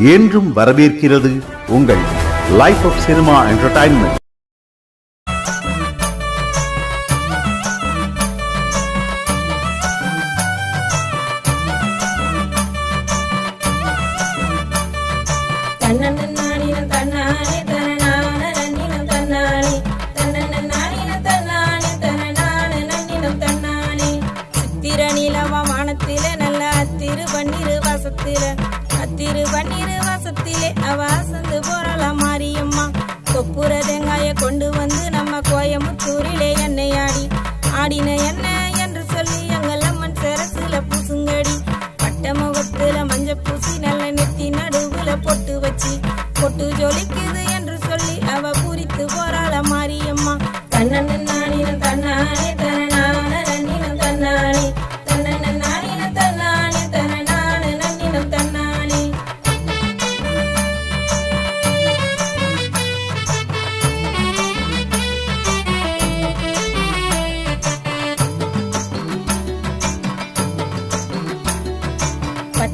என்றும் வரவேற்கிறது உங்கள் லைஃப் ஆஃப் சினிமா என்டர்டைன்மெண்ட் தன்னன்னானினம் சித்திர நிலவ வானத்தில நல்ல அத்திரு பன்னிரு வாசத்தில. திரு பன்னிரு வாசத்திலே அவ அசந்து போறலாம் மாரியம்மா. கொப்புர தேங்காய கொண்டு வந்து நம்ம கோயமுத்தூரிலே எண்ணெய் ஆடி. ஆடின என்ன என்று சொல்லி எங்கள் அம்மன் சரசுல பூசுங்கடி. பட்ட முகத்துல மஞ்ச பூசி நல்ல நெத்தி நடுவுல பொட்டு வச்சு. பொட்டு ஜொலிக்குது என்று சொல்லி அவ பூரித்து போறாள மாரியம்மா. கண்ணன் நானின்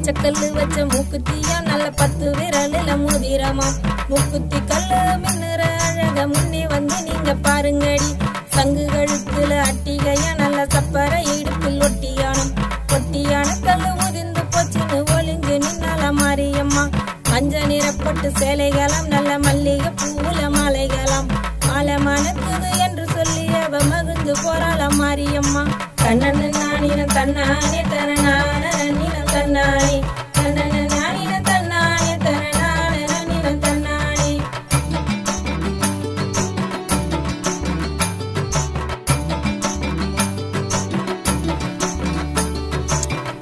பச்சைக்கல்லு வச்ச மூக்குத்தியா நல்ல பத்து விரலில முதிரமா. மூக்குத்தி கல்லு மின்னுற அழக முன்னே வந்து நீங்க பாருங்கடி. சங்கு கழுத்துல அட்டிகையா நல்ல சப்பர இடுப்பில் ஒட்டியானம். ஒட்டியான கல்லு உதிர்ந்து போச்சுன்னு ஒளிஞ்சு நின்னால மாரியம்மா. மஞ்ச நிறப்பட்டு சேலைகளாம் நல்ல மல்லிகை பூவுல மாலைகளாம். மாலை மணக்குது என்று சொல்லி அவ மகிழ்ந்து போறாள மாரியம்மா. கண்ணன் நானினம் தன்னானே தனனான நன்னினம் தன்னானே. கண்ணன் நானினம் தன்னானே தனனான நன்னினம் தன்னானே.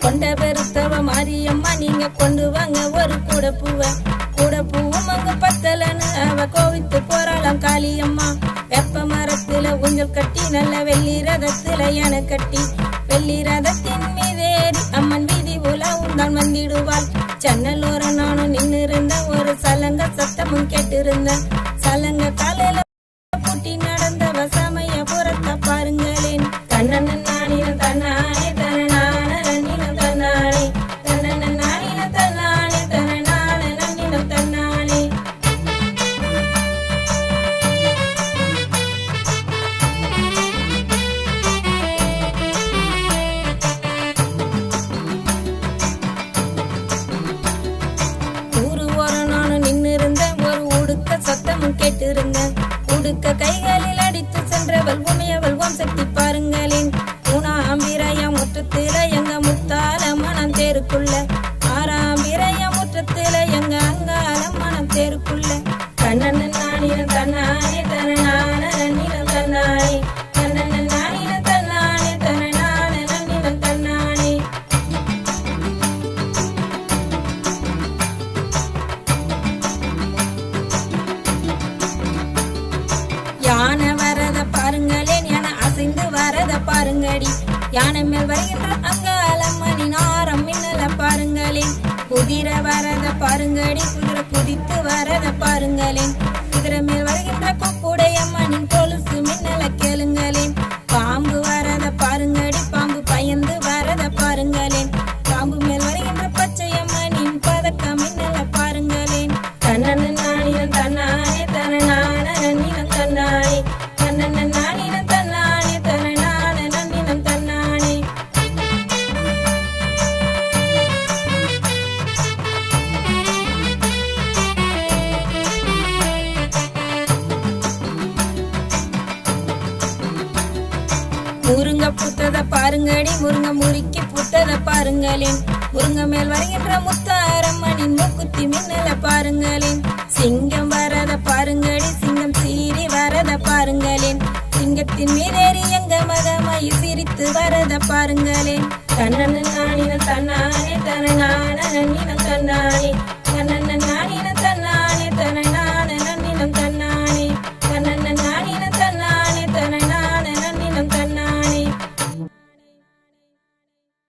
கொண்ட பெருத்தவ மாரியம்மா நீங்க கொண்டு வாங்க ஒரு கூட பூவ கூட பூவும் அங்க பத்தலன்னு அவ கோவித்து மரத்துல கட்டி நல்ல வெள்ளி ரதத்துல என கட்டி வெள்ளி ரதத்தின் மீதேறி அம்மன் வீதி உலவும் தான் வந்திடுவாள். ஜன்னலோர நானும் நின்னு இருந்த ஒரு சலங்க சத்தமும் கேட்டிருந்தேன். அடித்து சென்றவள் உமையவள் ஓம் சக்தி பாருங்களேன். மூணாம் முற்றத்தில எங்க முத்தால மனம் தேருக்குள்ள. ஆறாம் முற்றத்தில எங்க அங்கால மனம் தேருக்குள்ள. கண்ணன் நானினம் தன்னானே பாருங்கடி. யானை மேல் வருகின்ற அங்காளம்மணி நாரம் மின்னல பாருங்களேன். குதிரை வரத பாருங்கடி குதிரை குதித்து வரத பாருங்களேன். குதிரை மேல் வருகின்ற கொப்புடையம்மனின் கொலுசு மின்னல கேளுங்க. முருங்க புத்தத பாருங்கடி முருங்க முறுக்கி புத்தத பாருங்களேன். முருங்க மேல் வருகின்ற முத்தாரம்மனின் மூக்குத்தி மின்னல பாருங்களேன். சிங்கம் வரத பாருங்கடி சிங்கம் சீறி வரத பாருங்களேன். சிங்கத்தின் மீதேறி எங்க மகமாய் சிரித்து வரத பாருங்களேன். தன்னன் நானின தன்னானே தன நானின தன்னானே.